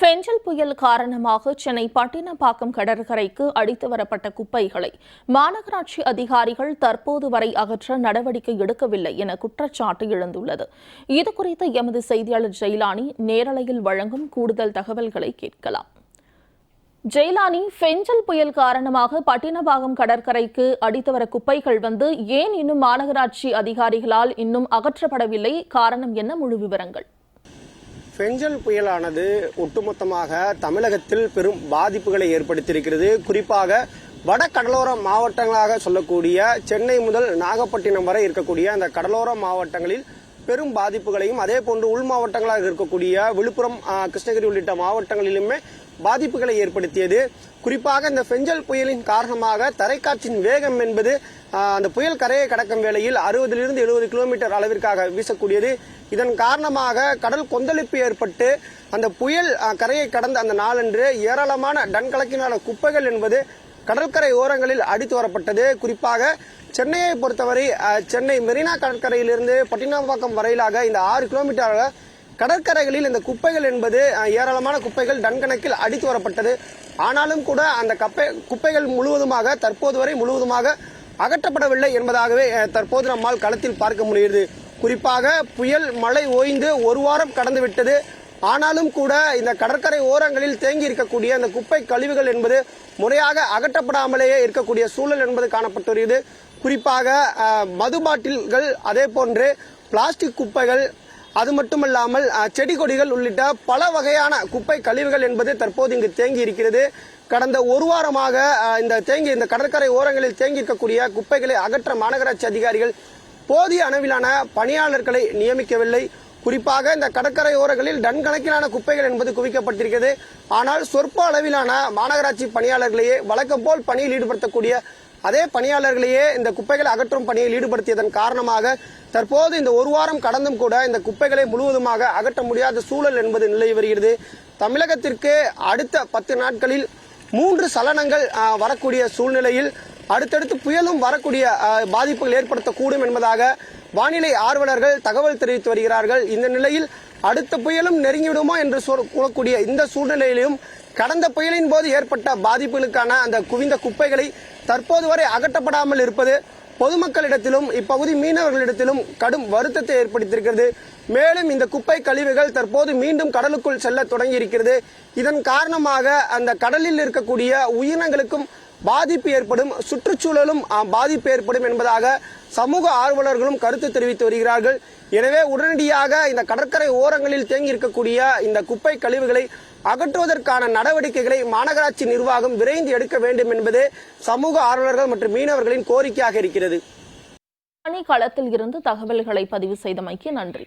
ஃபெஞ்சல் புயல் காரணமாக சென்னை பட்டினப்பாக்கம் கடற்கரைக்கு அடித்து வரப்பட்ட குப்பைகளை மாநகராட்சி அதிகாரிகள் தற்போது வரை அகற்ற நடவடிக்கை எடுக்கவில்லை என குற்றச்சாட்டு எழுந்துள்ளது. இதுகுறித்து எமது செய்தியாளர் ஜெயலானி நேரலையில் வழங்கும் கூடுதல் தகவல்களை கேட்கலாம். ஜெயலானி ஃபெஞ்சல் புயல் காரணமாக பட்டினபாகம் கடற்கரைக்கு அடித்து வர குப்பைகள் வந்து ஏன் இன்னும் மாநகராட்சி அதிகாரிகளால் இன்னும் அகற்றப்படவில்லை? காரணம் என்ன? முழு விவரங்கள். பெஞ்சல் புயலானது ஒட்டுமொத்தமாக தமிழகத்தில் பெரும் பாதிப்புகளை ஏற்படுத்தியிருக்கிறது. குறிப்பாக வட கடலோர மாவட்டங்களாக சொல்லக்கூடிய சென்னை முதல் நாகப்பட்டினம் வரை இருக்கக்கூடிய அந்த கடலோர மாவட்டங்களில் பெரும் பாதிப்புகளையும் அதே போன்று உள் மாவட்டங்களாக இருக்கக்கூடிய விழுப்புரம் கிருஷ்ணகிரி உள்ளிட்ட மாவட்டங்களிலுமே பாதிப்புகளை ஏற்படுத்தியது. குறிப்பாக இந்த பெஞ்சல் புயலின் காரணமாக தரைக்காற்றின் வேகம் என்பது அந்த புயல் கரையை கடக்கும் வேளையில் அறுபதிலிருந்து எழுபது கிலோமீட்டர் அளவிற்காக வீசக்கூடியது. இதன் காரணமாக கடல் கொந்தளிப்பு ஏற்பட்டு அந்த புயல் கரையை கடந்த அந்த நாளன்று ஏராளமான டன் கணக்கிலான குப்பைகள் என்பது கடற்கரை ஓரங்களில் அடித்து வரப்பட்டது. குறிப்பாக சென்னையை பொறுத்தவரை சென்னை மெரினா கடற்கரையிலிருந்து பட்டினப்பாக்கம் வரையிலாக இந்த ஆறு கிலோமீட்டர் கடற்கரைகளில் இந்த குப்பைகள் என்பது ஏராளமான குப்பைகள் டன் கணக்கில் அடித்து வரப்பட்டது. ஆனாலும் கூட அந்த கப்பை குப்பைகள் முழுவதுமாக தற்போது வரை முழுவதுமாக அகற்றப்படவில்லை என்பதாகவே தற்போது நம்மால் களத்தில் பார்க்க முடிகிறது. குறிப்பாக புயல் மழை ஓய்ந்து ஒரு வாரம் கடந்து விட்டது. ஆனாலும் கூட இந்த கடற்கரை ஓரங்களில் தேங்கி இருக்கக்கூடிய அந்த குப்பை கழிவுகள் என்பது முறையாக அகற்றப்படாமலேயே இருக்கக்கூடிய சூழல் என்பது காணப்பட்டு வருகிறது குறிப்பாக மது பாட்டில்கள் அதே போன்று பிளாஸ்டிக் குப்பைகள் அது மட்டுமல்லாமல் செடி கொடிகள் உள்ளிட்ட பல வகையான குப்பை கழிவுகள் என்பது தற்போது இங்கு தேங்கி இருக்கிறது. கடந்த ஒரு வாரமாக இந்த தேங்கி இந்த கடற்கரை ஓரங்களில் தேங்கி இருக்கக்கூடிய குப்பைகளை அகற்ற மாநகராட்சி அதிகாரிகள் போதிய அளவிலான பணியாளர்களை நியமிக்கவில்லை. குறிப்பாக இந்த கடற்கரை ஓரங்களில் டன் கணக்கிலான குப்பைகள் என்பது குவிக்கப்பட்டிருக்கிறது. ஆனால் சொற்ப அளவிலான மாநகராட்சி பணியாளர்களையே வழக்கம் போல் பணியில் ஈடுபடுத்தக்கூடிய அதே பணியாளர்களையே இந்த குப்பைகளை அகற்றும் பணியில் ஈடுபடுத்தியதன் காரணமாக தற்போது இந்த ஒரு வாரம் கடந்தும் கூட இந்த குப்பைகளை முழுவதுமாக அகற்ற முடியாத சூழல் என்பது நிலவி வருகிறது. தமிழகத்திற்கு அடுத்த பத்து நாட்களில் மூன்று சலனங்கள் வரக்கூடிய சூழ்நிலையில் அடுத்தடுத்து புயலும் வரக்கூடிய பாதிப்புகள் ஏற்படுத்தக்கூடும் என்பதாக வானிலை ஆர்வலர்கள் தகவல் தெரிவித்து வருகிறார்கள். இந்த நிலையில் அடுத்த புயலும் நெருங்கிவிடுமோ என்று கூறக்கூடிய இந்த சூழ்நிலையிலும் கடந்த புயலின் போது ஏற்பட்ட பாதிப்புகளுக்கான அந்த குவிந்த குப்பைகளை தற்போது வரை அகற்றப்படாமல் இருப்பது பொதுமக்களிடத்திலும் இப்பகுதி மீனவர்களிடத்திலும் கடும் வருத்தத்தை ஏற்படுத்தியிருக்கிறது. மேலும் இந்த குப்பை கழிவுகள் தற்போது மீண்டும் கடலுக்குள் செல்ல தொடங்கி இருக்கிறது இதன் காரணமாக அந்த கடலில் இருக்கக்கூடிய உயிரினங்களுக்கும் பாதிப்பு ஏற்படும் சுற்றுச்சூழலும் பாதிப்பு ஏற்படும் என்பதாக சமூக ஆர்வலர்களும் கருத்து தெரிவித்து வருகிறார்கள். எனவே உடனடியாக இந்த கடற்கரை ஓரங்களில் தேங்கி இருக்கக்கூடிய இந்த குப்பை கழிவுகளை அகற்றுவதற்கான நடவடிக்கைகளை மாநகராட்சி நிர்வாகம் விரைந்து எடுக்க வேண்டும் என்பது சமூக ஆர்வலர்கள் மற்றும் மீனவர்களின் கோரிக்கையாக இருக்கிறது. பணிக்களத்தில் இருந்து தகவல்களை பதிவு செய்தமைக்கு நன்றி.